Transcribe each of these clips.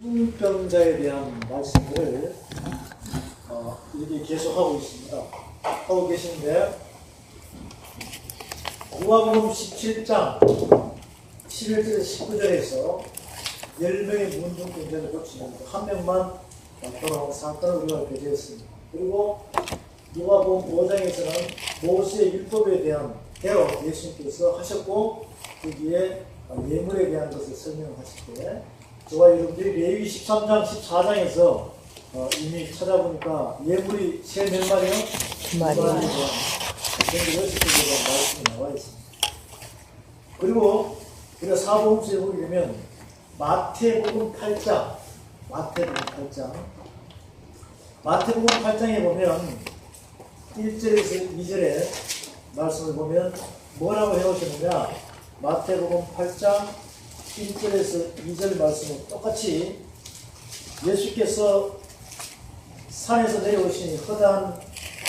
문병자에 대한 말씀을 어, 이렇게 계속하고 있습니다. 하고 계신데 누가복음 17장 11절에서 19절에서 10명의 문둥병자를 고치는데 한 명만 돌아온 사건을 우리가 알게 되었습니다. 그리고 누가복음 5장에서는 모세의 율법에 대한 대로 예수님께서 하셨고 거기에 예물에 대한 것을 설명하실 때 저와 여러분들이 레위 13장, 14장에서 어, 이미 찾아보니까 예물이 세몇 마리요? 두 마리. 말씀이 나와 있습니다. 그리고 우리가 사복음서에 보게 되면 마태복음 8장, 마태복음 8장, 마태복음 8장에 보면 1절에서 2절에 말씀을 보면 뭐라고 해오셨느냐 마태복음 8장 1절에서 2절 말씀은 똑같이 예수께서 산에서 내려오시니 허다한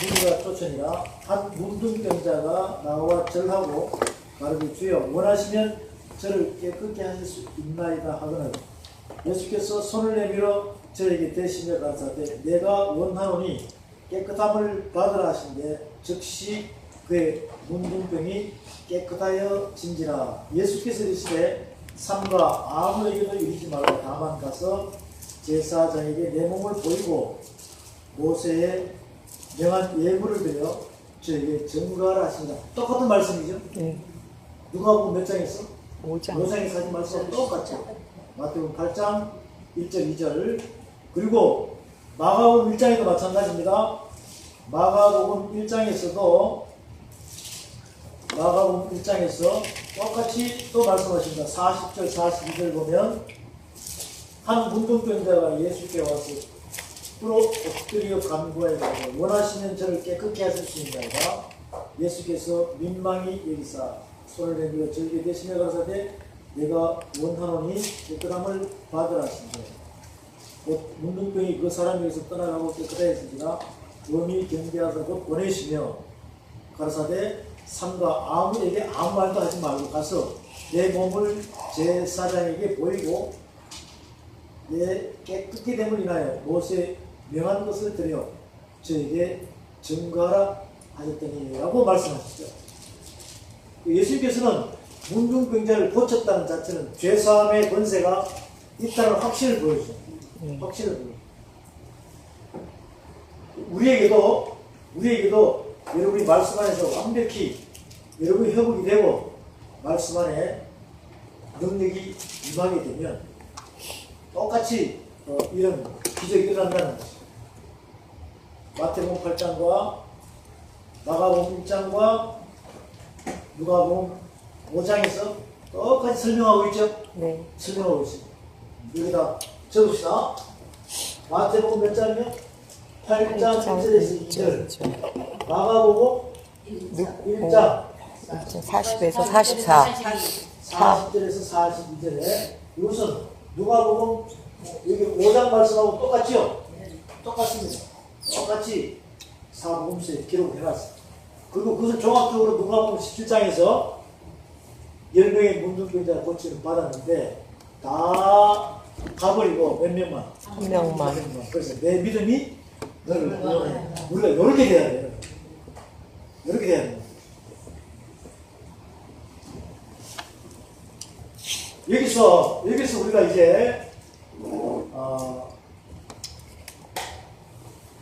무리가 쫓으니라. 한 문둥병자가 나와 절하고 말하기 주여 원하시면 저를 깨끗게 하실 수 있나이다 하거늘. 예수께서 손을 내밀어 저에게 대시며 가라사대 내가 원하노니 깨끗함을 받으라 하신데 즉시 그의 문둥병이 깨끗하여 진지라. 예수께서 이르시되 삼가 아무에게도 이르지 말고 다만 가서 제사장에게 내 몸을 보이고 모세의 명한 예물을 드려 저에게 증거하라 하신다 똑같은 말씀이죠 네. 누가 보면 몇 장에서? 5장. 요상에 사진 말씀 똑같죠. 마태복음 8장 1절 2절 그리고 마가복음 1장에도 마찬가지입니다. 마가복음 1장에서도 마가복음 1장에서 똑같이 또 말씀하십니다. 40절 42절 보면 한 문둥병자가 예수께 와서 뚫어 엎드려 간구하여 원하시면 저를 깨끗게 있나이다. 예수께서 민망히 여기사 손을 내밀어 절게 대신에 가라사대 내가 원하노니 깨끗함을 받으라 하신대 곧 문둥병이 그 사람에게서 떠나가고 깨끗해지니라 원이 경계하사 곧 보내시며 가라사대 삼가 아무에게 아무 말도 하지 말고 가서 내 몸을 제사장에게 보이고 내 깨끗게 됨을 인하여 모세 명한 것을 드려 저에게 증거하라 하셨더니라고 말씀하시죠. 예수님께서는 문둥병자를 고쳤다는 자체는 죄사함의 권세가 있다는 확신을 보여줘. 확신을 보여줘. 우리에게도 우리에게도 여러분이 말씀 안에서 완벽히 여러분이 회복이 되고 말씀 안에 능력이 임하게 되면 똑같이 어, 이런 기적이 일어난다는 것이죠. 마태복음 8장과 마가복음 1장과 누가복음 5장에서 똑같이 설명하고 있죠. 네. 설명하고 있습니다. 여기다 적읍시다. 마태복음 몇 장이요? 8장 1절에서 2절. 마가복음 1장 40에서 44. 40절에서 42절에 이것은 누가복음 여기 5장 말씀하고 똑같죠? 똑같습니다. 똑같이 사복음서에 기록을 해놨습니다. 그리고 그것을 종합적으로 누가복음 17장에서 10명의 문둥병자 고치를 받았는데 다 가버리고 몇 명만? 한 명만. 그래서 내 믿음이 너를 구원해. 우리가 이렇게 돼야 돼요. 이렇게 돼야 돼요. 여기서 여기서 우리가 이제 어,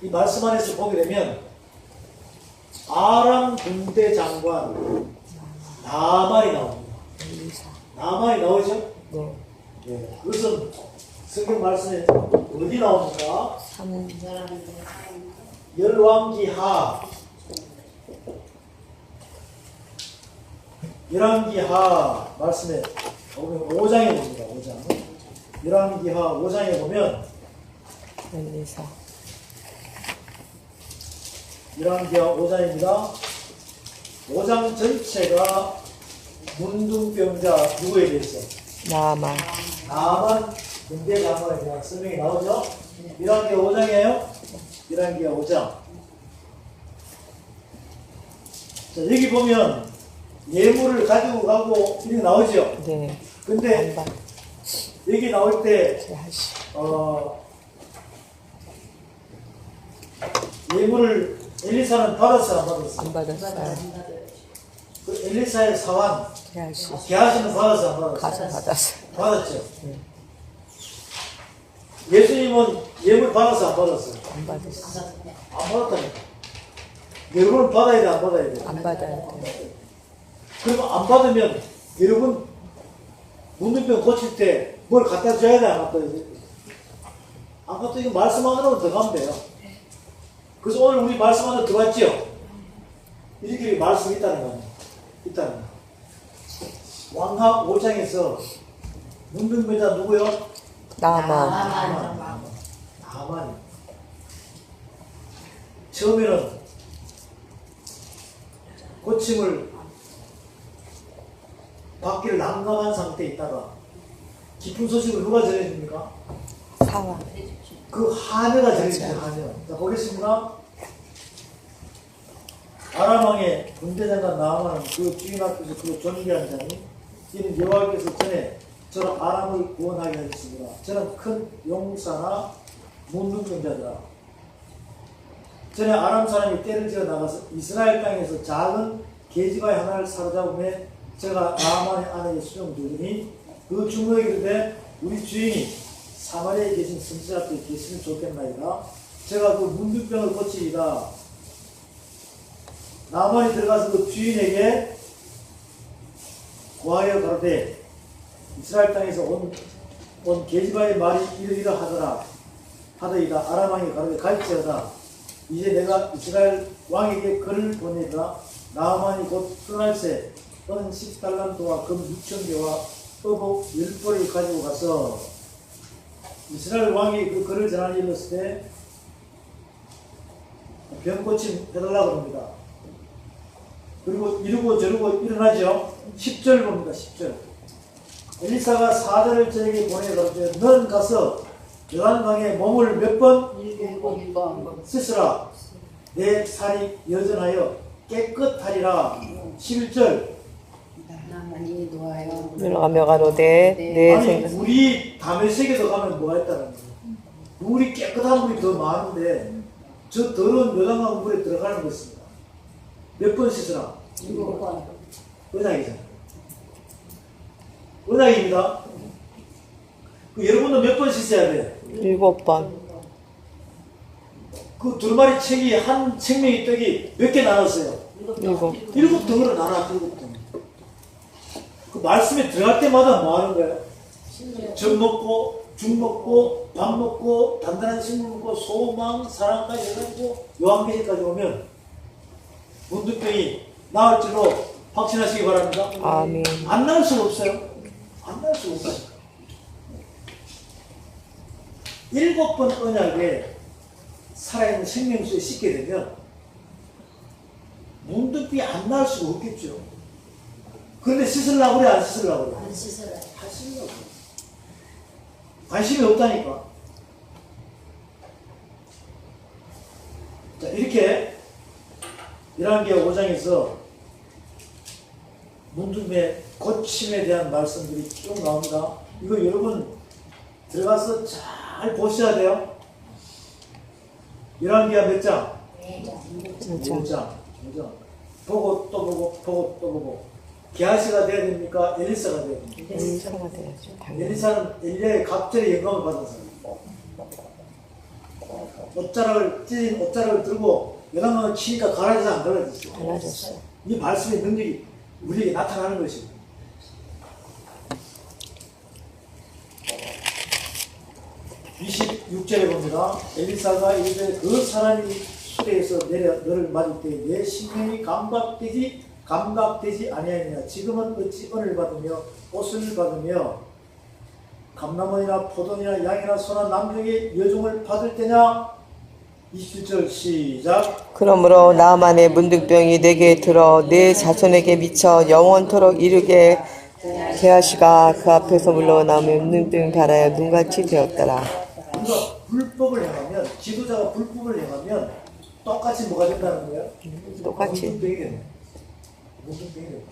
이 말씀 안에서 보게 되면 아람 군대 장관 나만이 나옵니다. 나만이 나오죠? 네. 예, 그것은 성경 말씀에 어디 나옵니까? 3. 열왕기하 열왕기하 말씀에 보면 5장에 봅니다. 5장 열왕기하 5장에 보면 1, 2, 4. 열왕기하 5장입니다. 5장 전체가 문둥병자 누구에 대해서 나만. 나만 군대 장관에 대한 설명이 나오죠. 열왕기하 5장이에요. 열왕기하 5장. 자 여기 보면 예물을 가지고 가고 이렇게 나오죠. 네. 근데. 여기 나올 때. 어, 예물을 엘리사는 받았어요, 안 받았어요? 안 받았어요. 그 엘리사의 사환, 게하시. 게하시는 받았어요, 안 받았어요? 가서 받았어요. 받았죠. 예수님은 예물 받았어요, 안 받았어요? 안 받았어요. 안 받았다니까. 여러분 받아야 돼, 안 받아야 돼? 안 받아야 돼. 그러면 안 받으면 여러분 문둥병 고칠 때 뭘 갖다 줘야 돼, 안 갖다 줘야 돼? 안 갖다 이거 말씀 안으로 들어가면 돼요. 그래서 오늘 우리 말씀 안으로 들어갔지요? 이렇게 말씀이 있다는 거 아니에요? 있다는 거. 왕하 5장에서 문둥병자 누구요? 나만. 나만. 나만. 처음에는 고침을 받기를 난감한 상태에 있다가 기쁜 소식을 누가 전해줍니까? 사와. 그 하녀가 전해주죠, 하녀. 자, 보겠습니다. 아람왕의 군대장관 나아만은 그 주인 앞에서 그 존귀한 자니 이는 여호와께서 전에 저는 아람을 구원하게 하셨습니다. 저는 큰 용사나 문둥병자더라. 전에 아람 사람이 때를 지어 나가서 이스라엘 땅에서 작은 계집아이 하나를 사로잡음에 제가 나만의 아내의 수정 두더니 그 주모에게 이르되 우리 주인이 사마리아에 계신 선지자 앞에 계시면 좋겠나이다. 제가 그 문둥병을 고치리다. 나만이 들어가서 그 주인에게 고하여 가로되 이스라엘 땅에서 온, 온 계집아의 말이 이러이러 하더라 하더이다 아람왕이 가로되 갈지어다 이제 내가 이스라엘 왕에게 글을 보내라 나만이 곧 떠날새 은 10달란트와 금 6천개와 어복 10벌을 가지고 가서 이스라엘 왕이 그 글을 전하니 일렀을 때 병고침 해달라고 합니다. 그리고 이러고 저러고 일어나죠. 10절 봅니다. 10절. 엘리사가 사자를 저에게 보내가지고 너는 가서 요단강에 몸을 몇번 씻으라. 내 살이 여전하여 깨끗하리라. 11절. 나만이 놓아요. 들어가며 가로되 내 아니 생각. 물이 담에색에서 가면 뭐가 있다는 거예요? 물이 깨끗한 물이 더 많은데 저 더러운 요단강 물에 들어가는 것입니다. 몇 번 씻으라. 일곱 번. 은하이잖아요. 은하입니다. 그 여러분도 몇번 씻어야 돼요? 일곱 번. 그 두루마리 책이 한 생명의 떡이 몇 개 나눴어요? 일곱. 일곱 등으로 나눠 일곱 등. 그 말씀에 들어갈 때마다 뭐 하는 거예요? 젖 먹고, 죽 먹고, 밥 먹고, 단단한 식물 먹고, 소망, 사랑까지 해가지고 요한계시까지 오면 문득병이 나을 줄로 확신하시기 바랍니다. 아멘. 안 나을 수가 없어요. 안 나을 수가 없어요. 일곱 번 언약에 살아있는 생명수에 씻게 되면 문득비 안 나을 수가 없겠죠. 그런데 씻으려고 그래, 안 씻으려고 그래? 안 씻어라. 안 씻으려고. 관심이 없다니까. 자, 이렇게 11개 5장에서 문둥의 고침에 대한 말씀들이 쭉 나옵니다. 이거 여러분 들어가서 잘 보셔야 돼요. 11개가 몇 장? 진짜. 5장. 5장. 보고 또 보고 보고 또 보고. 게하시가 돼야 됩니까? 엘리사가 돼야 됩니까? 인사가 돼야죠. 엘리사는 엘리야의 갑절의 영감을 받은 사람. 옷자락을 찢은 옷자락을 들고 여당강을 치니까 가라져서 안 가라졌어요. 달라졌어요. 이 말씀의 능력이 우리에게 나타나는 것입니다. (26절에) 봅니다. 엘리사가 이르되 그 사람이 수레에서 내려 너를 맞을 때내 심령이 감각되지 감각되지 아니하느냐. 지금은 어찌 은을 받으며 옷을 받으며 감남원이나 포도이나 양이나 소나 남중의 여종을 받을 때냐? 27절 시작. 그러므로 나만의 문득병이 내게 들어 내 자손에게 미쳐 영원토록 이르게 게하시가 그 앞에서 물러나며 문득병 달아야 눈같이 되었더라. 우리가 불법을 행하면 지도자가 불법을 행하면 똑같이 뭐가 된다는 거예요? 똑같이. 문둥병이 되는 문둥병이 되는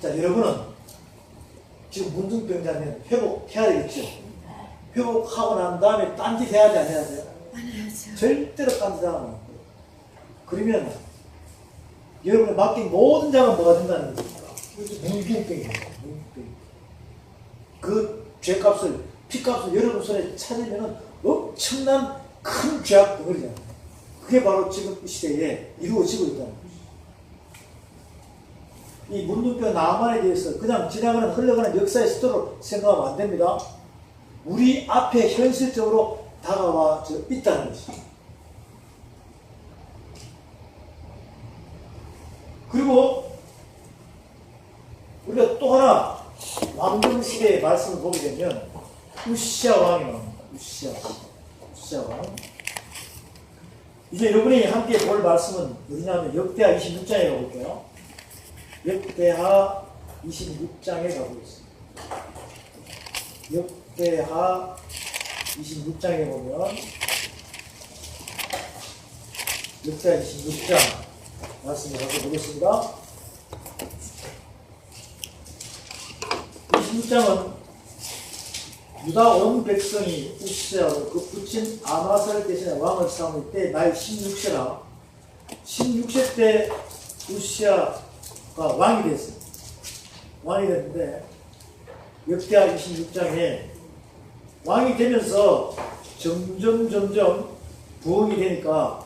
자 여러분은 지금 문둥병자면 회복해야 되겠죠. 회복하고 난 다음에 딴짓 해야 돼, 안 해야 돼요? 절대로 딴짓 안 하면 그러면 여러분의 맡긴 모든 자가 뭐가 된다는 겁니까? 문둥병이에요. 문둥병. 그 죄값을, 피값을 여러분 손에 찾으면 엄청난 큰 죄악 덩어리잖아요. 그게 바로 지금 이 시대에 이루어지고 있다는 거죠. 이 문둥병 나만에 대해서 그냥 지나가는 흘러가는 역사의 스토로 생각하면 안 됩니다. 우리 앞에 현실적으로 다가와 저 있다는 것이죠. 그리고 우리가 또 하나 왕정 시대의 말씀을 보게 되면 우시아 왕이 나옵니다. 우시아 왕. 우시아 왕. 이제 여러분이 함께 볼 말씀은 어디냐면 역대하 26장에 가볼게요. 역대하 26장에 가보겠습니다. 역대하 26장에 보면 역대하 26장 말씀을 가서 보겠습니다. 26장은 유다 온 백성이 우시아로 그 부친 아마살 대신에 왕을 삼을 때 나이 16세라 16세 때 우시아가 왕이 됐어요. 왕이 됐는데 역대하 26장에 왕이 되면서 점점 점점 부흥이 되니까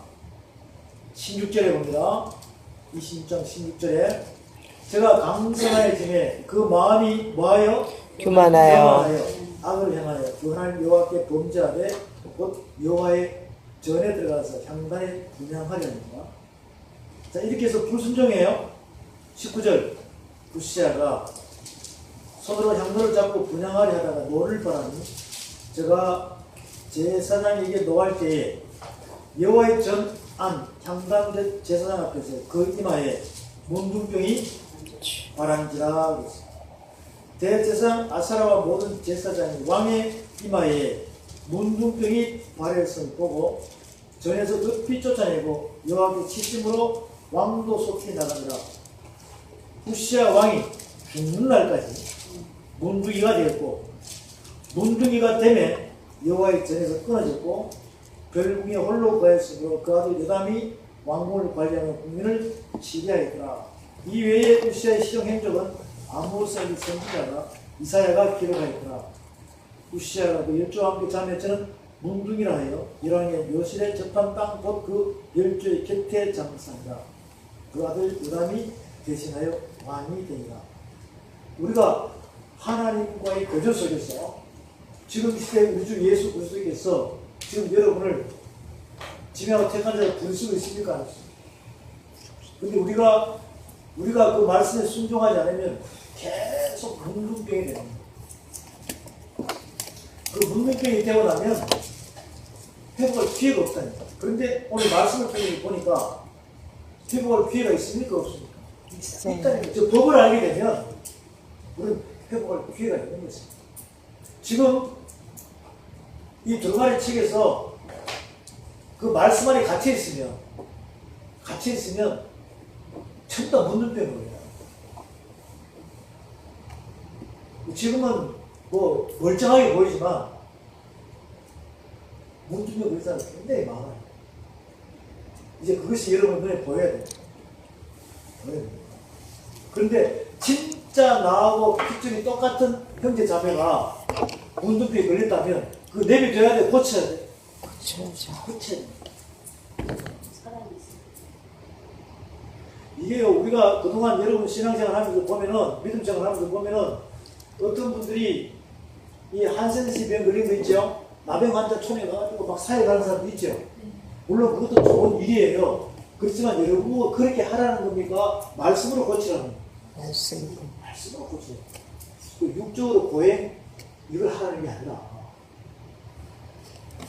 16절에 봅니다. 26장 16절에 제가 강성하여짐에 그 마음이 뭐하여? 교만하여 교만하여 악을 행하여 그 하나님 여호와께 범죄하되 곧 여호와의 전에 들어가서 향단에 분양하려니까 자 이렇게 해서 불순종해요. 19절. 부시아가 손으로 향로를 잡고 분양하려 하다가 노를 바라니 제가 제사장에게 노할 때에 여호와의 전 안 향단 제사장 앞에서 그 이마에 문둥병이 바람지라 그랬습니다. 대제사장 아사라와 모든 제사장이 왕의 이마에 문둥병이 발했음을 보고 전에서 급히 쫓아내고 여호와께 치심으로 왕도 속히 나가니라 후시아 왕이 죽는 날까지 문둥이가 되었고 문둥이가 되매 여호와의 전에서 끊어졌고 별궁에 홀로 거했으므로 그 아들 여담이 왕궁을 관리하는 국민을 치리하였더라. 이 외에 후시아의 시정 행적은 아모스의 선지자가 이사야가 기록하였더라. 우시아가 그 열조와 함께 자매처는 문둥이라 하여 이랑의 요실의 접한 땅 곧 그 열조의 곁에 장사니라 그 아들 요담이 대신하여 왕이 되니라. 우리가 하나님과의 교제 속에서 지금 이 시대 우리 주 예수 그리스도께서 지금 여러분을 지명하고 택한 자를 부를 수 있습니까? 근데 우리가 우리가 그 말씀에 순종하지 않으면 계속 문둥병이 되는 거예요. 그 문둥병이 되고 나면 회복할 기회가 없다니까. 그런데 오늘 말씀을 통해 보니까 회복할 기회가 있습니까? 없습니까? 있다니까. 저 법을 알게 되면 우리는 회복할 기회가 있는 것입니다. 지금 이 두루마리 책에서 그 말씀 안에 갇혀 있으면 갇혀 있으면 전부 다 문둥병이에요. 지금은 뭐 멀쩡하게 보이지만 걸린 사람 굉장히 많아요. 이제 그것이 여러분 눈에 보여야 돼요. 보여야 돼요. 그런데 진짜 나하고 피증이 똑같은 형제 자매가 문둥병에 걸렸다면 그 내비둬야 돼, 고쳐야 돼. 고쳐야 돼. 이게요, 우리가 그동안 여러분 신앙생활 하면서 보면은, 믿음생활 하면서 보면은, 어떤 분들이 이 한센시 병 걸린 거 있죠? 나병 환자 촌에 가가지고 막 사회 가는 사람도 있죠? 물론 그것도 좋은 일이에요. 그렇지만 여러분, 그렇게 하라는 겁니까? 말씀으로 고치라는 겁니다. 말씀 말씀으로 고쳐. 그 육적으로 고행, 이걸 하라는 게 아니라.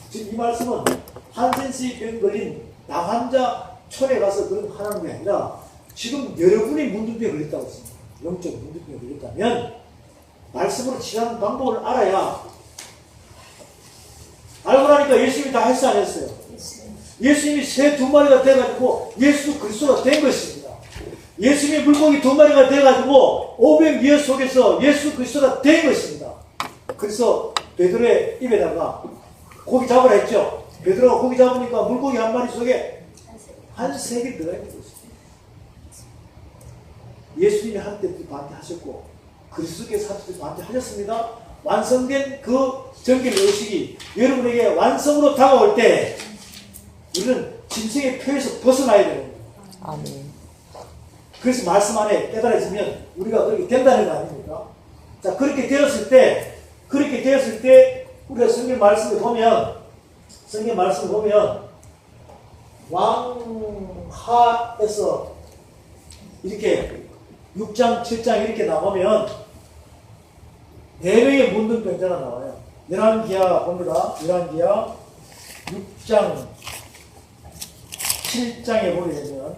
지금 이 말씀은 한센시 병 걸린 남환자 촌에 가서 그런 거 하라는 게 아니라 지금 여러분이 문둥병에 걸렸다고 했습니다. 영적 문둥병에 걸렸다면 말씀으로 치료하는 방법을 알아야 알고 나니까 예수님이 다 했어 안 했어요? 예수님이 새 두 마리가 돼가지고 예수 그리스도가 된 것입니다. 예수님의 물고기 두 마리가 돼가지고 500여 속에서 예수 그리스도가 된 것입니다. 그래서 베드로의 입에다가 고기 잡으라 했죠. 베드로가 고기 잡으니까 물고기 한 마리 속에 한 세 개 들어가 있는 것입니다. 예수님이 한때 반대하셨고 그리스도께서 한때 반대하셨습니다. 완성된 그 정결 의식이 여러분에게 완성으로 다가올 때 우리는 짐승의 표에서 벗어나야 되는 거예요. 아멘. 그래서 말씀 안에 깨달아지면 우리가 그렇게 된다는 거 아닙니까? 자, 그렇게 되었을 때, 그렇게 되었을 때, 우리가 성경 말씀을 보면, 성경 말씀을 보면, 왕하에서 이렇게 6장, 7장 이렇게 나오면, 네 명의 문둥병자가 나와요. 열왕기하 봅니다. 열왕기하 6장, 7장에 보게 되면,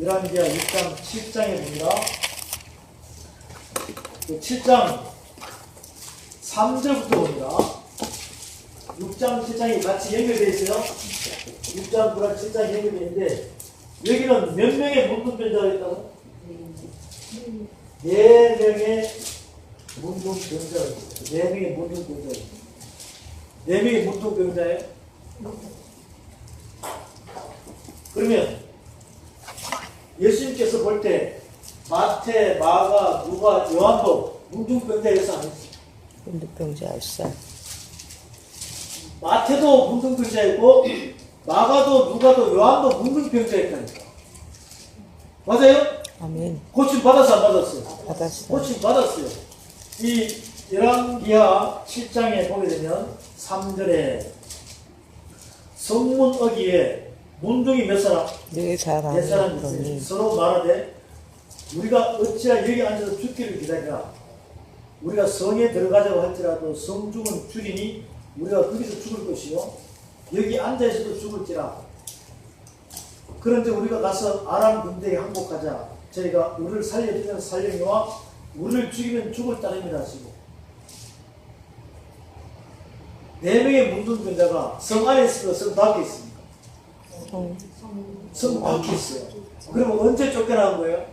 열왕기하 6장 7장에 봅니다. 그 7장 3절부터 봅니다. 6장 7장이 같이 연결되어 있어요. 6장 9장 7장이 연결되어 있는데 여기는 몇 명의 문둥병자가 있다고? 네 명의 문둥병자가 있어요. 네 명의 문둥병자가 있어요. 네 명의 문둥병자예요. 그러면 예수님께서 볼 때 마태, 마가, 누가, 요한도 문둥병자에서 아니지. 문득병자 알사. 마태도 문둥병자이고 마가도 누가도 요한도 문둥병자였다니까. 맞아요? 아멘. 고침 받아서 안 받았어요? 받았어. 고침 받았어요. 이 열왕기하 7장에 보게 되면 3절에 성문 어기에 문둥이 몇 사람? 네네 사람이 사람이 있어요. 서로 말하되 우리가 어찌하 여기 앉아서 죽기를 기다리라. 우리가 성에 들어가자고 할지라도 성죽은 줄이니 우리가 거기서 죽을 것이요. 여기 앉아있어도 죽을지라. 그런데 우리가 가서 아람 군대에 항복하자. 저희가 우리를 살려주면 살려니와 우리를 죽이면 죽을 따름이라 하시고. 네 명의 문둥병 자가 성 안에 있으면 성 밖에 있습니까? 성성 밖에 있어요. 그러면 언제 쫓겨나는 거예요?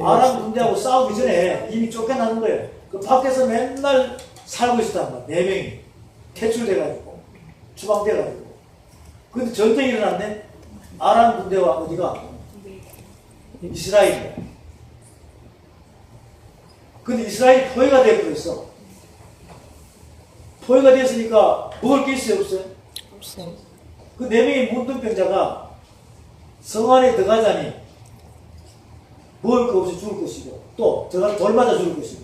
아람 군대하고 싸우기 전에 이미 쫓겨나는 거예요. 그 밖에서 맨날 살고 있었단 말이야. 네 명이. 퇴출돼가지고. 추방돼가지고. 근데 전쟁이 일어났네? 아람 군대와 어디가? 이스라엘. 근데 이스라엘 포위가 되어버렸어. 포위가 됐으니까 먹을 게 있어요, 없어요? 없어. 그네 명의 문둥병자가 성 안에 들어가자니 먹을 거 없이 죽을 것이고 또 들어가 돌 맞아 죽을 것이고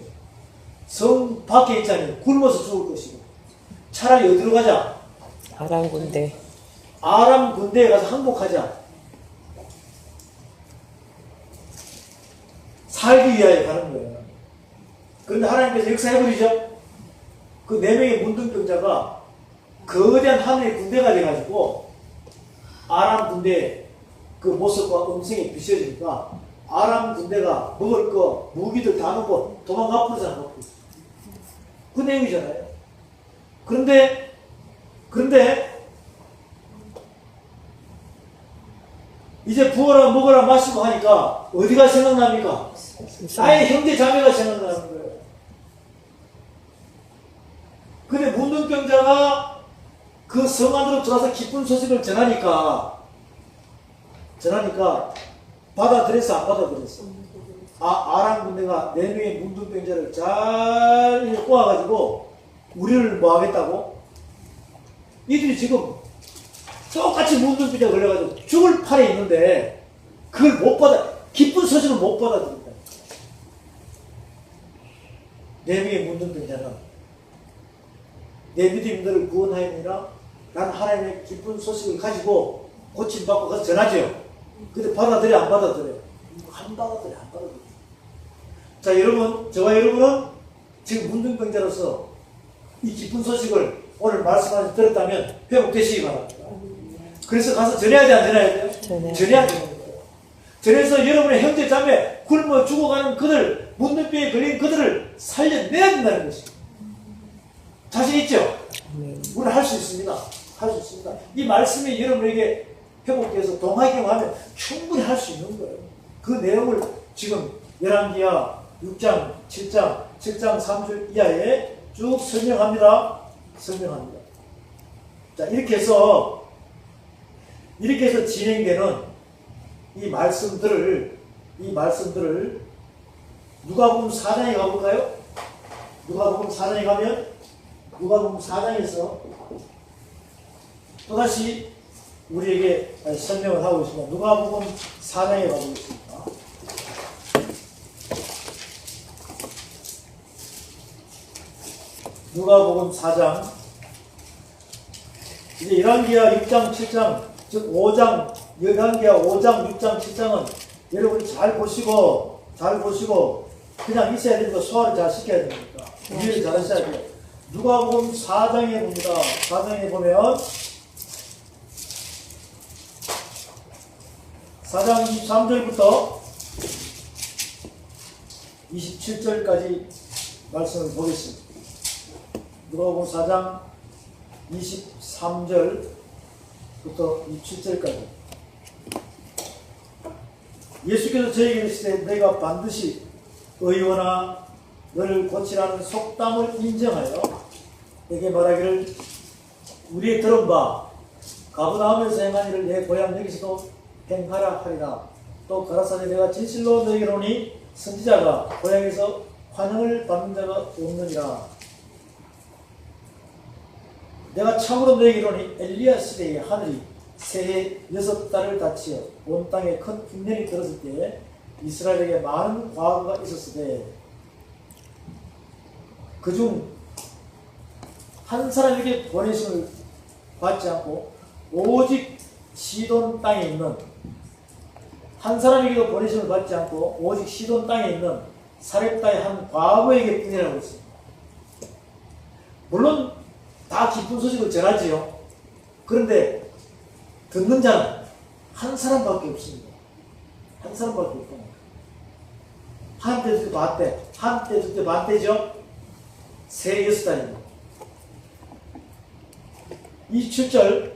성 밖에 있자니 굶어서 죽을 것이고 차라리 어디로 가자? 아람 군대. 아람 군대에 가서 항복하자. 살기 위하여 가는 거예요. 그런데 하나님께서 역사해버리죠? 그 네 명의 문둥병자가 거대한 하늘의 군대가 돼가지고 아람 군대 그 모습과 음성이 비춰지니까 아람 군대가 먹을 거, 무기들 다 놓고 도망가 버리잖아. 그 내용이잖아요. 그런데, 그런데 이제 부어라 먹어라 마시고 하니까 어디가 생각납니까? 나의 형제 자매가 생각나는 거예요. 근데 문둥병자가 그 성 안으로 들어와서 기쁜 소식을 전하니까 전하니까 받아들였어 안 받아들였어? 아 아람 군대가 네 명의 문둥병자를 잘 꼬아가지고 우리를 뭐 하겠다고? 이들이 지금 똑같이 문둥병자 걸려가지고 죽을 판에 있는데 그걸 못 받아 기쁜 소식을 못 받아들인다. 네 명의 문둥병자는 내 믿음들을 구원하였느라 난 하나님의 기쁜 소식을 가지고 고침받고 가서 전하죠. 근데 받아들여 안 받아들여? 안 받아들여 안 받아들여. 자 여러분 저와 여러분은 지금 문둥병자로서 이 기쁜 소식을 오늘 말씀하신 들었다면 회복되시기 바랍니다. 그래서 가서 전해야 돼, 안? 전해야 전해야 되는 거예요. 전해서 여러분의 형제 자매 굶어 죽어가는 그들, 문둥병에 걸린 그들을 살려내야 된다는 것입니다. 자신 있죠? 아멘. 우리는 할 수 있습니다. 할 수 있습니다. 이 말씀이 여러분에게 회복돼서 동화경하면 충분히 할 수 있는 거예요. 그 내용을 지금 열왕기하 6장, 7장, 7장 3절 이하에 쭉 설명합니다. 설명합니다. 자, 이렇게 해서 이렇게 해서 진행되는 이 말씀들을 이 말씀들을 누가복음 4장에 가볼까요? 누가복음 4장에 가면 누가복음 4장에서 또다시 우리에게 설명을 하고 있습니다. 누가복음 4장에 가보겠습니다. 누가복음 4장 이제 열왕기하 6장 7장 즉 5장 열왕기하 5장 6장 7장은 여러분이 잘 보시고 잘 보시고 그냥 있어야 거 소화를 잘 시켜야 됩니다. 이해를 잘 하셔야 돼요. 누가복음 4장에 봅니다. 4장에 보면 4장 23절부터 27절까지 말씀을 보겠습니다. 누가복음 4장 23절 부터 27절까지. 예수께서 저에게 이르시되 내가 반드시 의원아 너를 고치라는 속담을 인정하여 내게 말하기를 우리의 들은 바 가브나움에서 행한 일을 내 고향 여기서도 행하라 하리라. 또 가라사대 내가 진실로 너희에게 오니 선지자가 고향에서 환영을 받는 자가 없느니라 내가 참으로 너희에게 이르노니 엘리야 시대에 하늘이 새해 여섯 달을 닫히어 온 땅에 큰 흉년이 들었을 때에 이스라엘에게 많은 과거가 있었으되 그중 한 사람에게 보내심을 받지 않고 오직 시돈 땅에 있는 한 사람에게도 보내심을 받지 않고 오직 시돈 땅에 있는 사렙다의 한 과부에게 뿐이라고 했습니다. 물론 다 기쁜 소식을 전하지요. 그런데 듣는 자는 한 사람밖에 없습니다. 한 사람밖에 없고 한때 듣때 반때, 한때 듣때 반때죠. 세 여섯 달입니다. 27절,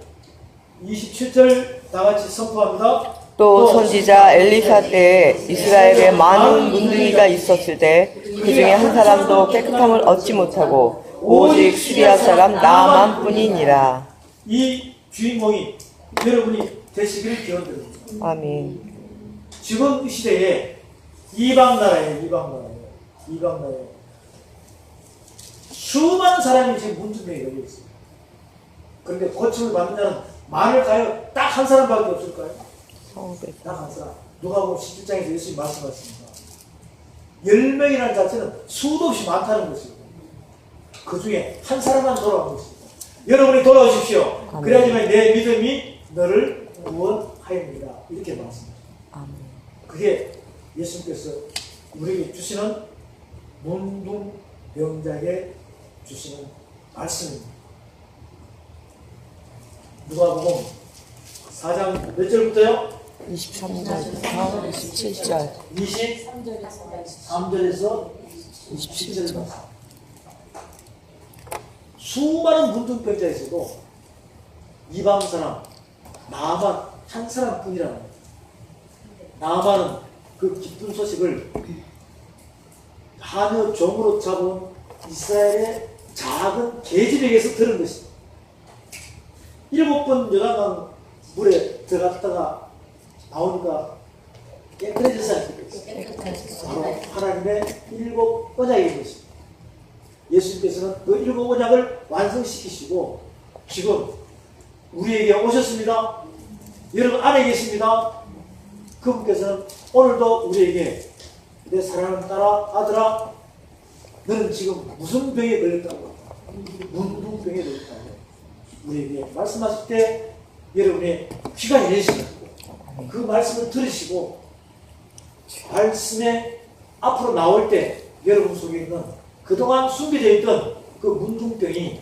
27절 다 같이 선포합니다. 또 선지자 엘리사 때에 이스라엘에 많은 문둥이가 있었을 때 그 중에 한 사람도 깨끗함을 얻지 못하고 오직 시리아 사람 나만 뿐이니라. 이 주인공이 여러분이 되시기를 기원드립니다. 아멘. 지금 이 시대에 이방 나라에 이방 나라에 이방 나라에 수많은 사람이 지금 문중병에 걸려 있어요. 그런데 고침을 받는 자는 많을까요? 딱 한 사람밖에 없을까요? 성백. 딱한 사람. 누가 보면 17장에서 예수님 말씀하셨습니다. 10명이라는 자체는 수도 없이 많다는 것이고 그 중에 한 사람만 돌아온 것입니다. 여러분이 돌아오십시오. 아멘. 그래야지만 내 믿음이 너를 구원하였습니다. 이렇게 말씀합니다. 아멘. 그게 예수님께서 우리에게 주시는 문둥병자에게 주시는 말씀입니다. 누가복음 4장 몇 절부터요? 23절부터 27절. 23절에서 27절. 수많은 문둥병자 있어도 이방 사람 나만 한 사람뿐이라는 거예요. 나만은 그 기쁜 소식을 하며 종으로 잡은 이스라엘의 작은 계집에게서 들은 것입니다. 일곱 번 요단강 물에 들어갔다가 나오니까 깨끗해지지 않습니까? 바로 하나님의 일곱 언약인 것입니다. 예수님께서는 그 일곱 언약을 완성시키시고 지금 우리에게 오셨습니다. 여러분 안에 계십니다. 그분께서는 오늘도 우리에게 내 사랑하는 딸아 아들아 너는 지금 무슨 병에 걸렸다고 문둥병에 걸렸다고 우리에게 말씀하실 때 여러분의 귀가 열리시고 그 말씀을 들으시고 말씀에 앞으로 나올 때 여러분 속에 있는 그동안 숨겨져 있던 그 문둥병이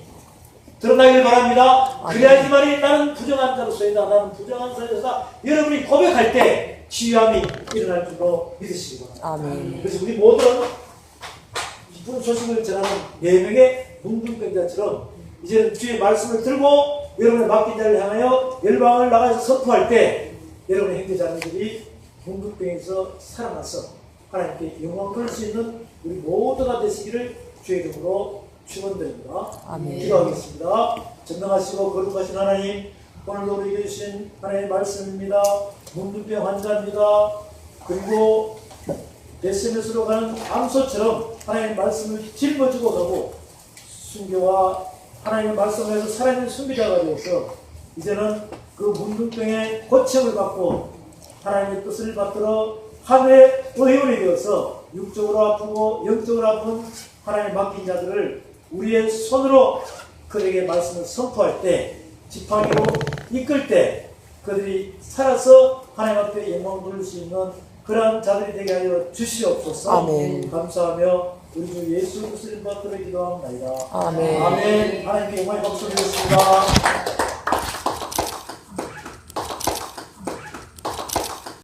드러나길 바랍니다. 그래야지만이 나는 부정한 자로서이다. 나는 부정한 자로서이다. 여러분이 고백할 때 치유함이 일어날 줄로 믿으시기 바랍니다. 아멘. 그래서 우리 모두는 기쁜 소식을 전하는 네 명의 문둥병자처럼 이제는 주의 말씀을 들고 여러분의 맡긴 자를 향하여 열방을 나가서 선포할 때 여러분의 형제자매들이 문득병에서 살아나서 하나님께 영광 돌릴 수 있는 우리 모두가 되시기를 주의 이름으로 축원드립니다. 아멘. 기도하겠습니다. 전능하시고 거룩하신 하나님, 오늘도 우리에게 주신 하나님의 말씀입니다. 문득병 환자입니다. 그리고 SNS로 가는 암소처럼 하나님의 말씀을 짊어지고 가고 순교와 하나님의 말씀에서 살아있는 순교자가 되어서 이제는 그 문둥병의 고침을 받고 하나님의 뜻을 받들어 하늘의 의원이 되어서 육적으로 아프고 영적으로 아픈 하나님 맡긴 자들을 우리의 손으로 그들에게 말씀을 선포할 때 지팡이로 이끌 때 그들이 살아서 하나님 앞에 영광 돌릴 수 있는 그러한 자들이 되게 하여 주시옵소서 아멘. 감사하며 우리 주 예수 그리스도를 받들어 기도합니다 아멘. 아멘 하나님께 영광의 박수 드리겠습니다